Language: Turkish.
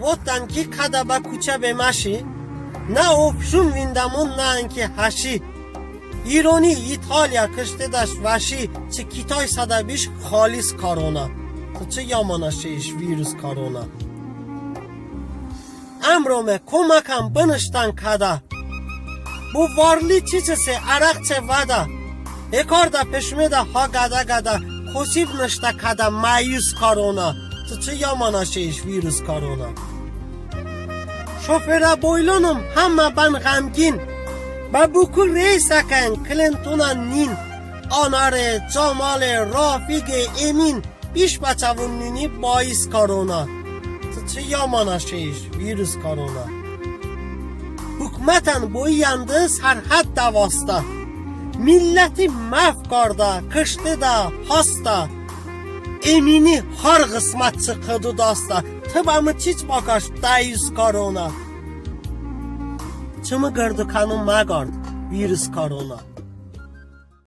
وطن کی کدا با کوچه به مشی نه افشون ویندمون نه انکی هشی ایرانی ایتالیا کشته داشت وشی چه کیتای صده بیش خالیس کارونا تو چه یامانا شیش ویروس کارونا امرومه کمکم بنشتن کدا Bu varlı çiçesi arakçe vada. Ekarda peşmede ha gada kada mayus karona. Tıçı yamana şeyiş virüs karona. Şoföre boylunum ama ben gamgin. Babuku reisaken Clinton'a nin. Anare, Camale, Rafige, Emin. Biş baçavun nini bahis karona. Tıçı yamana şeyiş virüs karona. Hükmeten boyandı serhat davasta. Milleti məhv qarda, qışdı da, hasta. Emini har qismat çıxıdı dasta. Tıbamı çiç bakaş dayüz korona. Çımı qırdı kanım məqard, virüs korona.